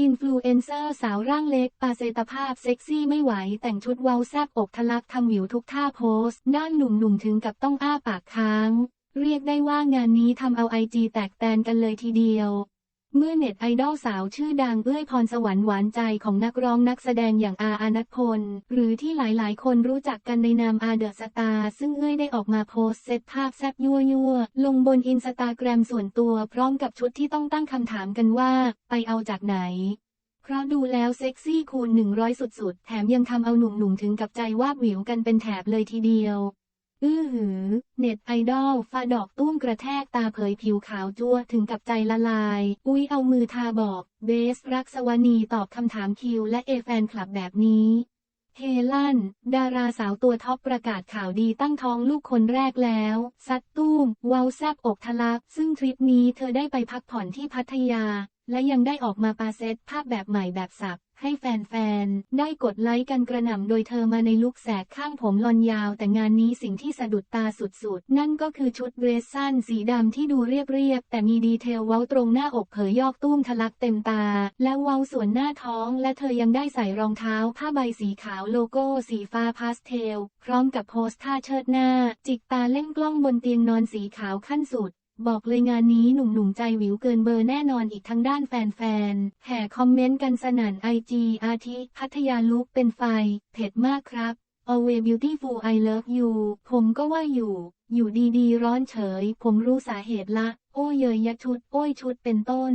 อินฟลูเอนเซอร์สาวร่างเล็ก ปาเซตภาพเซ็กซี่ไม่ไหว แต่งชุดเว้าแซบอกทะลักทำหวิวทุกท่าโพสต์ด้านหนุ่มๆถึงกับต้องอ้าปากค้าง เรียกได้ว่างานนี้ทำเอาไอจีแตกแตนกันเลยทีเดียว เมื่อเน็ตไอดอลสาวชื่อดังเอื้อยพรสวรรค์หวานใจของนักร้องนักแสดงอย่างอาอานัทพล หรือที่หลายๆ คนรู้จักกันในนามอาเดอะสตาร์ซึ่งเอื้อยได้ออกมาโพสเซตภาพแซบยั่วยั่วลงบนอินสตาแกรมส่วนตัวพร้อมกับชุดที่ต้องตั้งคำถามกันว่า ไปเอาจากไหน เพราะดูแล้วเซ็กซี่คูณ100 สุดๆ แถมยังทำเอาหนุ่มๆถึงกับใจวาบหวิวกันเป็นแถบเลยทีเดียว อื้อหือ เน็ตไอดอลฟาดอกตุ้มกระแทกตาเผยผิวขาวจั่วถึงกับใจละลาย อุ้ยเอามือทาบอก เบสรักสวนีตอบคำถามคิวและเอแฟนคลับแบบนี้ เฮลันดาราสาวตัวท็อปประกาศข่าวดีตั้งท้องลูกคนแรกแล้ว ซัดตุ้มเว้าแซบอกทะลัก ซึ่งทริปนี้เธอได้ไปพักผ่อนที่พัทยา และยังได้ออกมาปาเซตภาพแบบใหม่แบบสับ ให้แฟนๆ ได้กดไลค์กันกระหน่ำโดยเธอมาในลุคแสกข้างผมลอนยาว แต่งานนี้สิ่งที่สะดุดตาสุดๆ นั่นก็คือชุดเดรสสั้นสีดำที่ดูเรียบๆ แต่มีดีเทลเว้าตรงหน้าอกเผยยอกตุ้มทะลักเต็มตา และเว้าส่วนหน้าท้อง และเธอยังได้ใส่รองเท้าผ้าใบสีขาวโลโก้สีฟ้าพาสเทล พร้อมกับโพสท่าเชิดหน้า จิกตาเล่นกล้องบนเตียงนอนสีขาวขั้นสุด บอกเลยงานนี้หนุ่มๆใจหวิวเกินเบอร์แน่นอนอีกทั้งด้านแฟนๆ แห่คอมเมนต์กันสนั่นไอจีอาทิ พัทยาลุกเป็นไฟ เผ็ดมากครับ Always beautiful I love you ผมก็ว่าอยู่ อยู่ดีๆ ร้อนเฉย ผมรู้สาเหตุละ โอ้เยยยชุด โอ้ยชุดเป็นต้น